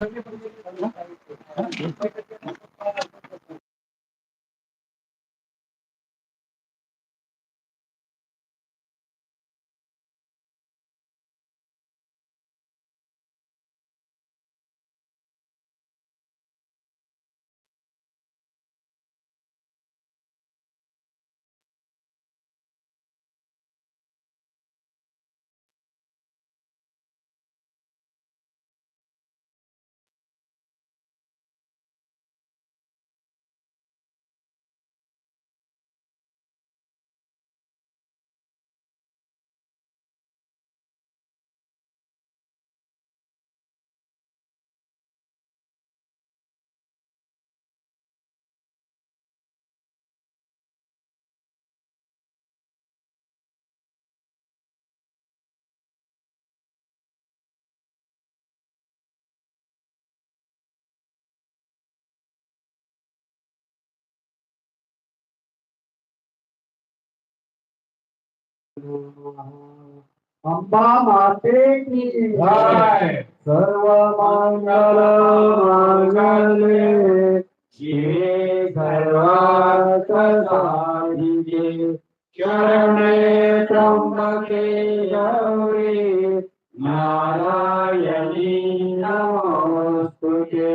¿Ah? ¿Sí? Amba माते की जय सर्व मंगल मांगल्ये शिवे सर्वार्थ साधिके शरणे त्र्यंबके गौरी। नारायणी नमोस्तुते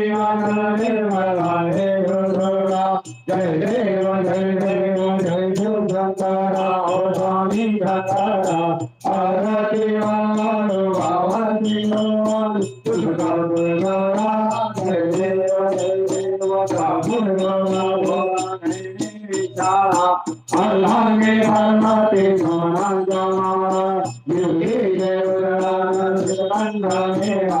जय जय निर्मल जय देव जय जय जय जय अल्लाह देवरानंद बंधा मेरा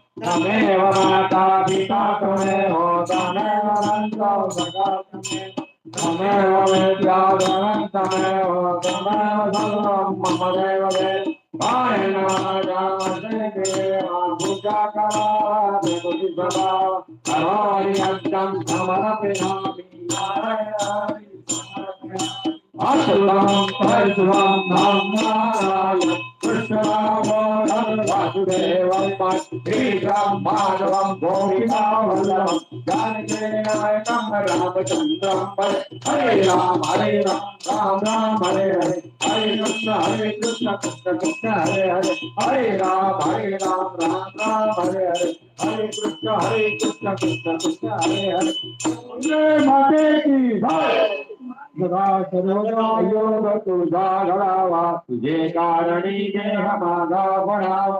तमेव माता पिता तमेव अनन्तो सदा तमेव तमेव विद्याधरं तमेव तमेव सर्वं मम देव देव पाय नमः पूजा करोति तुझि सदा करोमि अष्टं समर्पयामि नारायणाय समर्पयामि अशुभं परशुभं नारायण कृष्णराम वासुदेवं श्रीराम माधवं गोविन्दवल्लभं जानकीनायकं रामचन्द्रं हरे राम हरे राम राम राम हरे हरे हरे कृष्ण हरे कृष्ण कृष्ण कृष्ण हरे हरे हरे राम हरे राम राम राम हरे हरे हरे कृष्ण हरे कृष्ण कृष्ण कृष्ण हरे हरे जय माते की जय योग तुझा घडावा तुझे कारणी देह माझा बनावा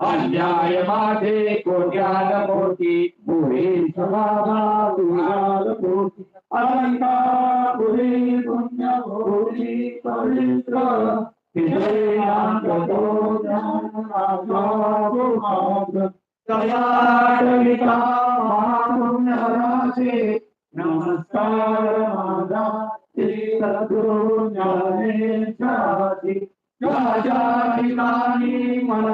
अन्याय को कोट्याल मोठी पुढे समाधा दुराल मोठी अनंता पुढे पुण्य भोगी पवित्र तिथे नांदतो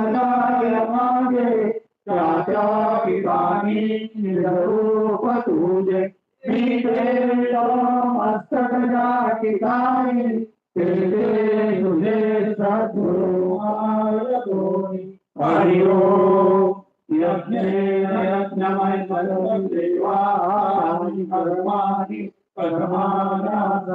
मनकाय मागे त्याच्या ठिकाणी निरूप तुझे मी मस्तक ज्या ठिकाणी ते ते तुझे सद्गुरु आय दोन्ही हरि ओम यज्ञेन यज्ञमय परम देवा कर्माणि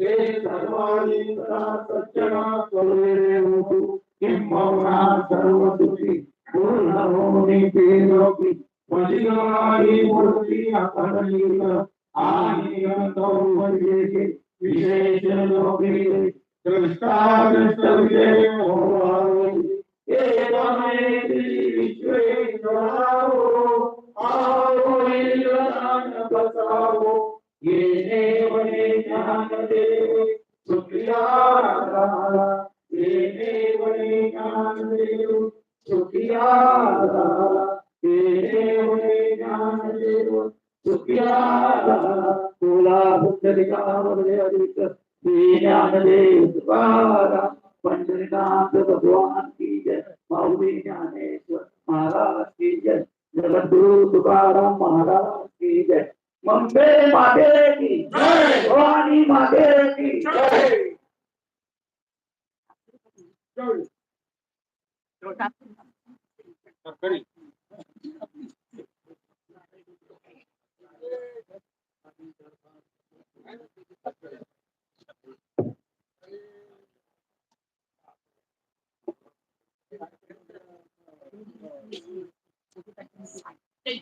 ते सर्वाणी सदा सज्जना करुणेषु किं मौना सर्वसुखी पूर्णभूमि तेजोपि वजिनानि मूर्ति अपरलील आनियन्तौर्ये विशेष लोके दृष्टा दृष्टविजय एवमेति विश्वे हरित पंडरीनाथ भगवान की जय माउरी ज्ञानेश्वर महाराज की जय जगद्गुरु तुकाराम महाराज की जय मम्बे माते की भवानी माते की जय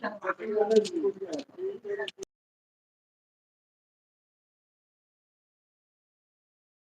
Yang.